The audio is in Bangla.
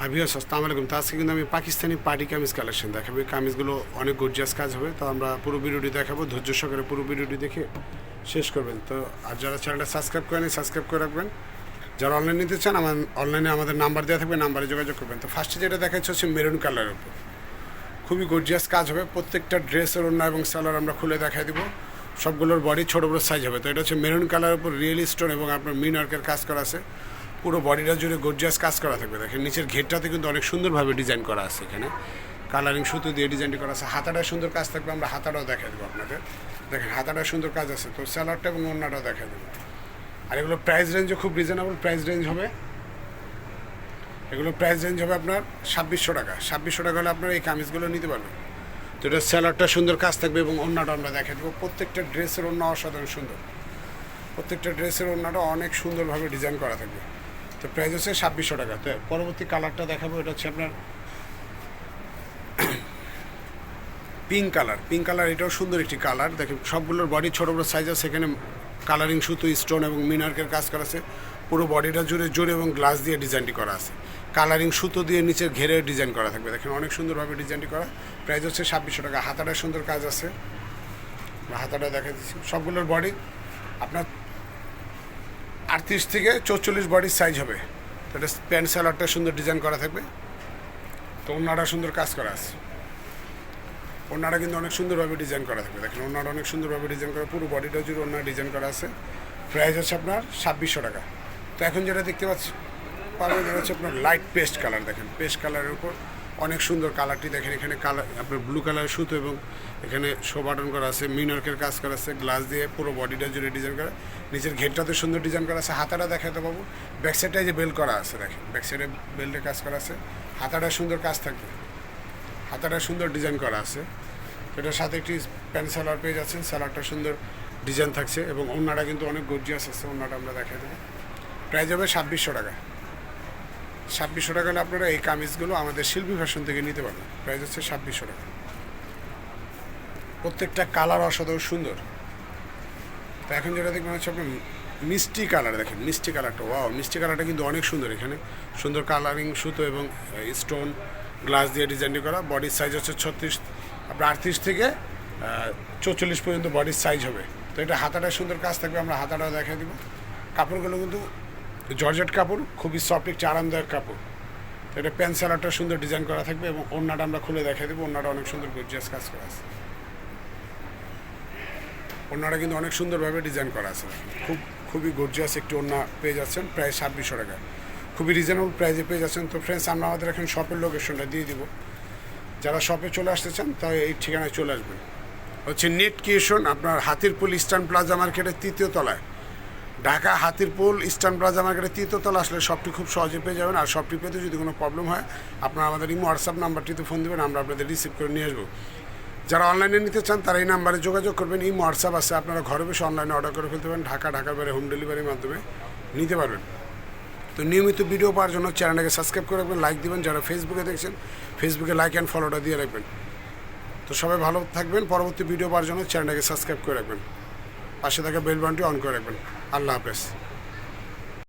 হাবিয়া আসসালামু আলাইকুম। তো আজকে কিন্তু আমি পাকিস্তানি পার্টি কামিজ কালেকশন দেখাবো। এই কামিজগুলো অনেক গর্জিয়াস কাজ হবে। তো আমরা পুরো ভিডিওটি দেখাবো। ধৈর্য সহকারে পুরো ভিডিওটি দেখে শেষ করবেন। তো আর যারা চ্যানেলটা সাবস্ক্রাইব করেন সাবস্ক্রাইব করে রাখবেন। যারা অনলাইন নিতে চান, আমার অনলাইনে আমাদের নাম্বার দেওয়া থাকবে নাম্বারে যোগাযোগ করবেন। তো ফার্স্টে যেটা দেখাচ্ছে হচ্ছে মেরুন কালারের উপর। খুবই গর্জিয়াস কাজ হবে। প্রত্যেকটা ড্রেসের ওড়না এবং সালোয়ার আমরা খুলে দেখাই দিব। সবগুলোর বডি ছোটো বড়ো সাইজ হবে। তো এটা হচ্ছে মেরুন কালারের উপর রিয়েল স্টোন এবং আপনার মিন ওয়ার্কের কাজ করা আছে। পুরো বডিটা জুড়ে গর্জিয়াস কাজ করা থাকবে। দেখেন, নিচের ঘেরটাতে কিন্তু অনেক সুন্দরভাবে ডিজাইন করা আছে এখানে। কালারিং সুতো দিয়ে ডিজাইনটি করা আছে। হাতাটা সুন্দর কাজ থাকবে, আমরা হাতাটাও দেখা দেবো আপনাদের। দেখেন হাতাটা সুন্দর কাজ আছে। তো স্যালাডটা এবং অন্যটাও দেখা দেবো। আর এগুলো প্রাইস রেঞ্জও খুব রিজনেবল প্রাইস রেঞ্জ হবে। এগুলো প্রাইস রেঞ্জ হবে আপনার ছাব্বিশশো টাকা। ছাব্বিশশো টাকা হলে আপনারা এই কামিজগুলো নিতে পারবেন। তো এটা স্যালাডটা সুন্দর কাজ থাকবে এবং অন্যটা আমরা দেখা দেবো। প্রত্যেকটা ড্রেসের অন্য অসাধারণ সুন্দর। প্রত্যেকটা ড্রেসের অন্যটা অনেক সুন্দরভাবে ডিজাইন করা থাকবে। তো প্রাইস হচ্ছে ছাব্বিশশো টাকা। তো পরবর্তী কালারটা দেখাবো, এটা হচ্ছে আপনার পিঙ্ক কালার পিঙ্ক কালার এটাও সুন্দর একটি কালার দেখেন, সবগুলোর বডি ছোটো বড়ো সাইজ আছে, সেখানে কালারিং সুতো স্টোন এবং মিনার্কের কাজ করা আছে। পুরো বডিটা জুড়ে জোরে এবং গ্লাস দিয়ে ডিজাইনটি করা আছে। কালারিং সুতো দিয়ে নিচের ঘেরে ডিজাইন করা থাকবে। দেখেন, অনেক সুন্দরভাবে ডিজাইনটি করা। প্রাইস হচ্ছে ছাব্বিশশো টাকা। হাতাটা সুন্দর কাজ আছে। হাতাটা দেখা দিচ্ছি সবগুলোর বডি আপনার আটত্রিশ থেকে চৌচল্লিশ বডির সাইজ হবে। তো এটা প্যান্ট স্যালাডটা সুন্দর ডিজাইন করা থাকবে। তো ওনাটা সুন্দর কাজ করা আছে। ওনারা কিন্তু অনেক সুন্দরভাবে ডিজাইন করা থাকবে। দেখেন, ওনারা অনেক সুন্দরভাবে ডিজাইন করা, পুরো বডিটা জুড়ে ওনার ডিজাইন করা আছে প্রাইস হচ্ছে আপনার ছাব্বিশশো টাকা। তো এখন যেটা দেখতে পাচ্ছি পারবেন হচ্ছে আপনার লাইট পেস্ট কালার দেখেন পেস্ট কালারের উপর অনেক সুন্দর কালারটি দেখেন, এখানে কালার, আপনার ব্লু কালারের সুতো এবং এখানে শো বাটন করা আছে মিনার্কের কাজ করা আছে গ্লাস দিয়ে পুরো বডিটা জুড়ে ডিজাইন করা। নিচের ঘেরটাতে সুন্দর ডিজাইন করা আছে, হাতাটা দেখাতে পাবো। ব্যাক সাইডটায় যে বেল করা আছে, দেখেন ব্যাক সাইডে বেল্টের কাজ করা আছে। হাতাটা সুন্দর কাজ থাকবে হাতাটা সুন্দর ডিজাইন করা আছে। এটার সাথে একটি প্যান্ট সালোয়ার পেয়ে যাচ্ছেন সালোয়ারটা সুন্দর ডিজাইন থাকছে এবং ওনাটা কিন্তু অনেক গর্জিয়াস আছে ওনাটা আমরা দেখাই দেবো। প্রাইস হবে ছাব্বিশশো টাকা। ছাব্বিশশো টাকা আপনারা এই কামিজগুলো আমাদের শিল্পী ফ্যাশন থেকে নিতে পারবেন। প্রাইস হচ্ছে ছাব্বিশশো টাকা। প্রত্যেকটা কালার অসাধারণ সুন্দর। তো এখন যেটা দেখবেন হচ্ছে আপনার মিষ্টি কালার দেখেন মিষ্টি কালারটা ওয়াও মিষ্টি কালারটা কিন্তু অনেক সুন্দর এখানে। সুন্দর কালারিং সুতো এবং স্টোন গ্লাস দিয়ে ডিজাইনটি করা। বডির সাইজ হচ্ছে ছত্রিশ, আপনার আটত্রিশ থেকে চৌচল্লিশ পর্যন্ত বডির সাইজ হবে। তো এটা হাতাটা সুন্দর কাজ থাকবে, আমরা হাতাটাও দেখা দিব। কাপড়গুলো কিন্তু জর্জেট কাপড়, খুবই সফট একটি আরামদায়ক কাপড়। তো এটা প্যান্ট স্যালারটা সুন্দর ডিজাইন করা থাকবে এবং ওড়নাটা আমরা খুলে দেখা দেবো, ওড়নাটা অনেক সুন্দর গর্জিয়াস কাজ করা আছে। ওড়নাটা কিন্তু অনেক সুন্দরভাবে ডিজাইন করা আছে। খুব, খুবই গর্জিয়াস একটি ওড়না পেয়ে যাচ্ছেন, প্রায় ছাব্বিশশো টাকা। খুবই রিজনেবল প্রাইসে পেয়ে যাচ্ছেন। তো ফ্রেন্ডস আমরা আমাদের এখন শপের লোকেশনটা দিয়ে দিব। যারা শপে চলে আসতে চান তাই এই ঠিকানায় চলে আসবেন। হচ্ছে নেট কিউশন আপনার হাতিরপুল ইস্টার্ন প্লাজা মার্কেটের তৃতীয় তলায়। ঢাকা, হাতিরপুল, ইস্টার্ন প্লাজা মার্কেটের তৃতীয় তলা আসলে শপটি খুব সহজে পেয়ে যাবেন। আর শপটি পেতে যদি কোনো প্রবলেম হয়, আপনারা আমাদের এই হোয়াটসঅ্যাপ নাম্বারটিতে ফোন দেবেন, আমরা আপনাদের রিসিভ করে নিয়ে আসব। যারা অনলাইনে নিতে চান, তারা এই নাম্বারে যোগাযোগ করবেন। এই হোয়াটসঅ্যাপ আছে, আপনারা ঘরে বসে অনলাইনে অর্ডার করে ফেলতে পারেন। ঢাকা ঢাকার বাইরে হোম ডেলিভারির মাধ্যমে নিতে পারবেন। তো নিয়মিত ভিডিও পাওয়ার জন্য চ্যানেলটাকে সাবস্ক্রাইব করে রাখবেন, লাইক দিবেন। যারা ফেসবুকে দেখছেন, ফেসবুকে লাইক অ্যান্ড ফলোটা দিয়ে রাখবেন। তো সবাই ভালো থাকবেন। পরবর্তী ভিডিও পাওয়ার জন্য চ্যানেলটাকে সাবস্ক্রাইব করে রাখবেন। পাশে থাকা বেল বাটনটি অন করে রাখবেন। আল্লাহ হাফেজ।